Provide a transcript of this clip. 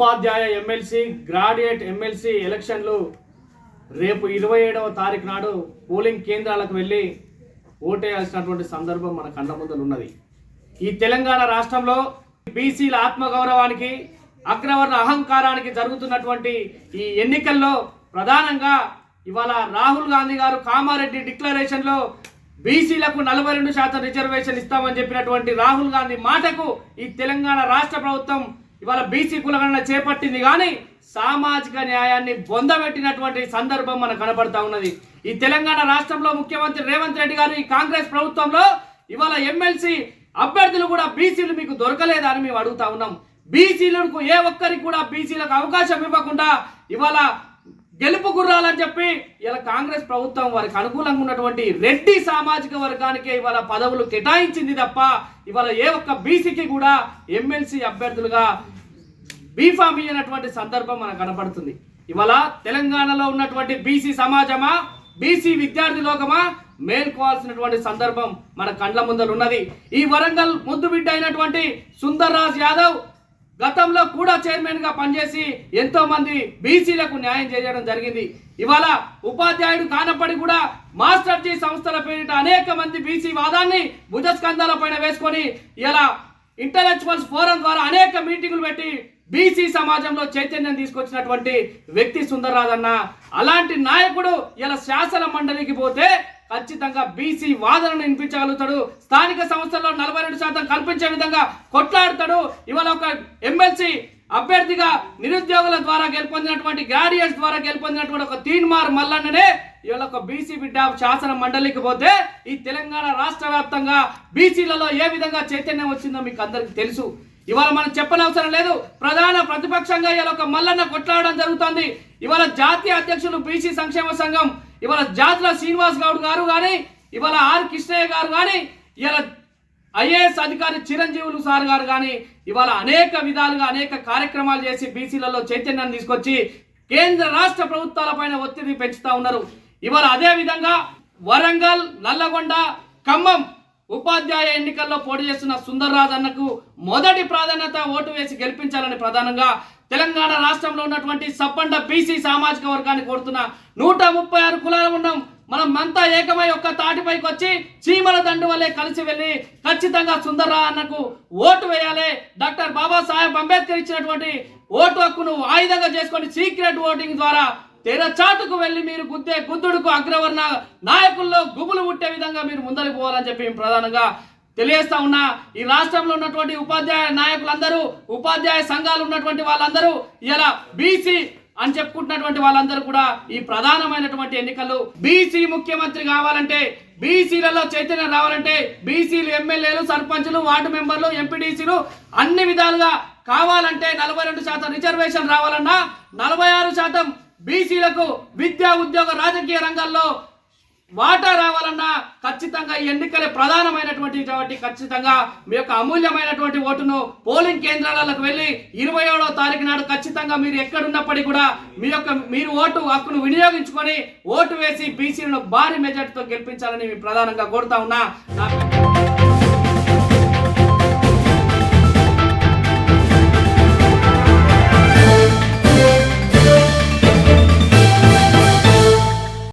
ఉపాధ్యాయ MLC graduate MLC ఎలక్షన్లు రేపు ఇరవై ఏడవ తారీఖు నాడు పోలింగ్ కేంద్రాలకు వెళ్ళి ఓటేయాల్సినటువంటి సందర్భం మన కళ్ళ ముందలు ఉన్నది. ఈ తెలంగాణ రాష్ట్రంలో బీసీల ఆత్మగౌరవానికి అగ్రవర్ణ అహంకారానికి జరుగుతున్నటువంటి ఈ ఎన్నికల్లో ప్రధానంగా ఇవాళ రాహుల్ గాంధీ గారు కామారెడ్డి డిక్లరేషన్లో బీసీలకు నలభై రెండు శాతం రిజర్వేషన్ ఇస్తామని చెప్పినటువంటి రాహుల్ గాంధీ మాటకు ఈ తెలంగాణ రాష్ట్ర ప్రభుత్వం ఇవాళ బీసీ కులగణన చేపట్టింది కానీ సామాజిక న్యాయాన్ని బొందబెట్టినటువంటి సందర్భం మనకు కనబడతా ఉన్నది. ఈ తెలంగాణ రాష్ట్రంలో ముఖ్యమంత్రి రేవంత్ రెడ్డి గారు ఈ కాంగ్రెస్ ప్రభుత్వంలో ఇవాళ ఎమ్మెల్సీ అభ్యర్థులు కూడా బీసీలు మీకు దొరకలేదని మేము అడుగుతా ఉన్నాం. బీసీలకు ఏ ఒక్కరికి కూడా బీసీలకు అవకాశం ఇవ్వకుండా ఇవాళ గెలుపు గుర్రాలని చెప్పి ఇలా కాంగ్రెస్ ప్రభుత్వం వారికి అనుకూలంగా ఉన్నటువంటి రెడ్డి సామాజిక వర్గానికే ఇవాళ పదవులు కేటాయించింది తప్ప ఇవాళ ఏ ఒక్క బీసీకి కూడా ఎమ్మెల్సీ అభ్యర్థులుగా బీఫామ్ అయినటువంటి సందర్భం మనకు కనపడుతుంది. ఇవాళ తెలంగాణలో ఉన్నటువంటి బీసీ సమాజమా? బీసీ విద్యార్థి లోకమా? మేల్కోవాల్సినటువంటి సందర్భం మన కండ్ల ముందర ఉన్నది ఈ వరంగల్ ముద్దు బిడ్డ అయినటువంటి సుందర్రాజ్ యాదవ్ గతంలో కూడా చైర్మన్గా పనిచేసి ఎంతో మంది బీసీలకు న్యాయం చేయడం జరిగింది. ఇవాళ ఉపాధ్యాయుడు కానప్పటి కూడా మాస్టర్ జీ సంస్థల పేరిట అనేక మంది బీసీ వాదాన్ని భుజస్కంధాల పైన వేసుకొని ఇలా ఇంటలెక్చువల్స్ ఫోరం ద్వారా అనేక మీటింగులు పెట్టి బీసీ సమాజంలో చైతన్యం తీసుకొచ్చినటువంటి వ్యక్తి సుందరరాజన్న. అలాంటి నాయకుడు ఇలా శాసన మండలికి పోతే ఖచ్చితంగా బీసీ వాదనను వినిపించగలుగుతాడు. స్థానిక సంస్థల్లో నలభై రెండు శాతం కల్పించే విధంగా కొట్లాడతాడు. ఇవాళ ఒక ఎమ్మెల్సీ అభ్యర్థిగా నిరుద్యోగుల ద్వారా గెలుపొందినటువంటి గ్రాడ్యుయేట్స్ ద్వారా గెలుపొందినటువంటి ఒక తీన్మార్ మల్లన్ననే ఇవాళ ఒక బీసీ బిడ్డ శాసన మండలికి పోతే ఈ తెలంగాణ రాష్ట్ర వ్యాప్తంగా బీసీలలో ఏ విధంగా చైతన్యం వచ్చిందో మీకు అందరికీ తెలుసు. ఇవాళ మనం చెప్పనవసరం లేదు. ప్రధాన ప్రతిపక్షంగా ఇవాళ ఒక మల్లన్న కొట్లాడడం జరుగుతుంది. ఇవాళ జాతీయ అధ్యక్షులు బీసీ సంక్షేమ సంఘం ఇవాళ జాతుల శ్రీనివాస్ గౌడ్ గారు కానీ ఇవాళ ఆర్ కృష్ణయ్య గారు కానీ ఇవాళ ఐఏఎస్ అధికారి చిరంజీవులు సార్ గారు కానీ ఇవాళ అనేక విధాలుగా అనేక కార్యక్రమాలు చేసి బీసీలలో చైతన్యాన్ని తీసుకొచ్చి కేంద్ర రాష్ట్ర ప్రభుత్వాలపైన ఒత్తిడి పెంచుతా ఉన్నారు. ఇవాళ అదే విధంగా వరంగల్ నల్లగొండ ఖమ్మం ఉపాధ్యాయ ఎన్నికల్లో పోటీ చేస్తున్న సుందర్రాజ్ అన్నకు మొదటి ప్రాధాన్యత ఓటు వేసి గెలిపించాలని ప్రధానంగా తెలంగాణ రాష్ట్రంలో ఉన్నటువంటి సప్పండ బీసీ సామాజిక వర్గాన్ని కోరుతున్న నూట ముప్పై ఆరు కులాలు ఉన్నాం మనం అంతా ఏకమై ఒక్క తాటిపైకి వచ్చి చీమల దండు వల్లే కలిసి వెళ్ళి ఖచ్చితంగా సుందర్రా అన్నకు ఓటు వేయాలి. డాక్టర్ బాబాసాహెబ్ అంబేద్కర్ ఇచ్చినటువంటి ఓటు హక్కును ఆయుధంగా చేసుకొని సీక్రెట్ ఓటింగ్ ద్వారా తెరచాటుకు వెళ్ళి మీరు గుద్దే గుద్దుడుకు అగ్రవర్ణ నాయకుల్లో గుబులు పుట్టే విధంగా మీరు ముందరికి పోవాలని చెప్పి ప్రధానంగా తెలియజేస్తా ఉన్నా. ఈ రాష్ట్రంలో ఉన్నటువంటి ఉపాధ్యాయ నాయకులందరూ ఉపాధ్యాయ సంఘాలు ఉన్నటువంటి వాళ్ళందరూ ఇలా బీసీ అని చెప్పుకుంటున్నటువంటి వాళ్ళందరూ కూడా ఈ ప్రధానమైనటువంటి ఎన్నికలు బీసీ ముఖ్యమంత్రి కావాలంటే బీసీలలో చైతన్యం రావాలంటే బీసీలు ఎమ్మెల్యేలు సర్పంచులు వార్డు మెంబర్లు ఎంపీడీసీలు అన్ని విధాలుగా కావాలంటే నలభై రెండు శాతం రిజర్వేషన్ రావాలన్నా నలభై ఆరు శాతం బీసీలకు విద్యా ఉద్యోగ రాజకీయ రంగాల్లో వాటా రావాలన్నా ఖచ్చితంగా ఈ ఎన్నికలే ప్రధానమైనటువంటి ఖచ్చితంగా మీ యొక్క అమూల్యమైనటువంటి ఓటును పోలింగ్ కేంద్రాలకు వెళ్ళి ఇరవై ఏడవ తారీఖు నాడు ఖచ్చితంగా మీరు ఎక్కడున్నప్పటికీ కూడా మీ యొక్క మీరు ఓటు హక్కును వినియోగించుకొని ఓటు వేసి బీసీలను భారీ మెజార్టీతో గెలిపించాలని ప్రధానంగా కోరుతా ఉన్నా.